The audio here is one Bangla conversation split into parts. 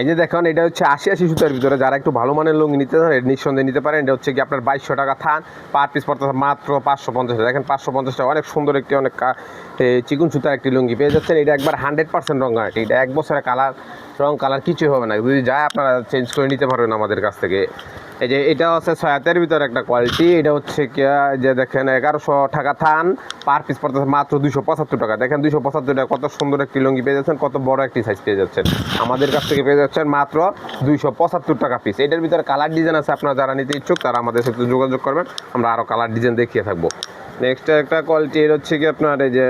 এই যে দেখুন, এটা হচ্ছে আশি আশি সুতার ভিতরে। যারা একটু ভালো মানের লুঙ্গি নিতে চান, এটা নিঃসন্দেহে নিতে পারেন। এটা হচ্ছে কি আপনার বাইশশো টাকা থান, পার পিস পড়তে মাত্র পাঁচশো পঞ্চাশ দেখেন, পাঁচশো পঞ্চাশটা অনেক সুন্দর একটি, অনেক চিকুন সুতার একটি লুঙ্গি পেয়ে যাচ্ছেন। এটা একবার হান্ড্রেড পার্সেন্ট রঙ গাড়ি এটা এক বছরের কালার, রং, কালার কিছুই হবে না। যদি যায়, আপনারা চেঞ্জ করে নিতে পারবেন আমাদের কাছ থেকে। এই যে এটা হচ্ছে ছয় হাতের ভিতরে একটা কোয়ালিটি এটা হচ্ছে কি যে দেখেন এগারোশো টাকা থান পার পিস পড়তেছে মাত্র দুশো পঁচাত্তর টাকা। দেখেন দুশো পঁচাত্তর টাকা, কত সুন্দর একটি লুঙ্গি পেয়ে যাচ্ছেন, কত বড় একটি সাইজ পেয়ে যাচ্ছেন। আমাদের কাছ থেকে পেয়ে যাচ্ছেন মাত্র দুইশো পঁচাত্তর টাকা পিস এটার ভিতরে কালার ডিজাইন আছে, আপনারা যারা নিতে ইচ্ছুক, তারা আমাদের সাথে যোগাযোগ করবেন, আমরা আরও কালার ডিজাইন দেখিয়ে থাকব। নেক্সট একটা কোয়ালিটি এটা হচ্ছে কি আপনার এই যে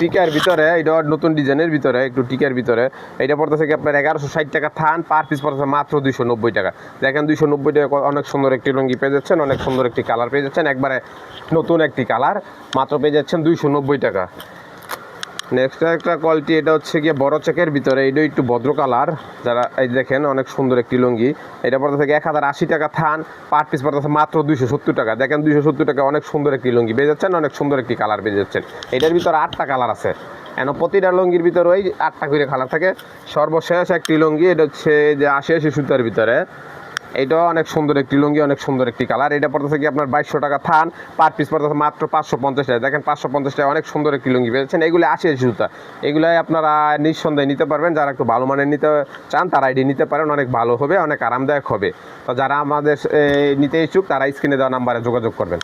টিকার ভিতরে, এটা নতুন ডিজাইনের ভিতরে, একটু টিকার ভিতরে। এটা পড়তেছে কি আপনার এগারোশো ষাট টাকা থান পার পিস পড়তেছে মাত্র দুইশো নব্বই টাকা। দেখেন দুইশো নব্বই টাকা অনেক সুন্দর একটি লুঙ্গি পেয়ে যাচ্ছেন, অনেক সুন্দর একটি কালার পেয়ে যাচ্ছেন, একবারে নতুন একটি কালার, মাত্র পেয়ে যাচ্ছেন দুইশো নব্বই টাকা। নেক্সট একটা কোয়ালিটি এটা হচ্ছে গিয়ে বড় চেকের ভিতরে এটা একটু ভদ্র কালার যারা এই দেখেন, অনেক সুন্দর একটি লুঙ্গি। এটা পড়তে থেকে এক হাজার আশি টাকা থান পার পিস পড়তেছে মাত্র দুইশো সত্তর টাকা। দেখেন, দুইশো সত্তর টাকা অনেক সুন্দর একটি লুঙ্গি পেয়ে যাচ্ছেন অনেক সুন্দর একটি কালার পেয়ে যাচ্ছেন এটার ভিতরে আটটা কালার আছে। এন প্রতিটা লুঙ্গির ভিতরে ওই আটটা করে কালার থাকে। সর্বশেষ একটি লুঙ্গি, এটা হচ্ছে যে আশি আশি সুতার ভিতরে। এটাও অনেক সুন্দর একটি লুঙ্গি, অনেক সুন্দর একটি কালার। এটা পড়তেছে কি আপনার বাইশশো টাকা থান পার পিস পড়তেছে মাত্র পাঁচশো পঞ্চাশ টাকা। দেখেন পাঁচশো পঞ্চাশ টাকা অনেক সুন্দর একটি লুঙ্গি পেয়েছেন। এগুলো আশি জুতা। এগুলাই আপনারা নিঃসন্দেহে নিতে পারবেন। যারা একটু ভালো মানের নিতে চান, তারা এটি নিতে পারেন। অনেক ভালো হবে, অনেক আরামদায়ক হবে। তো যারা আমাদের নিতে ইচ্ছুক, তারা স্ক্রিনে দেওয়া নাম্বারে যোগাযোগ করবেন।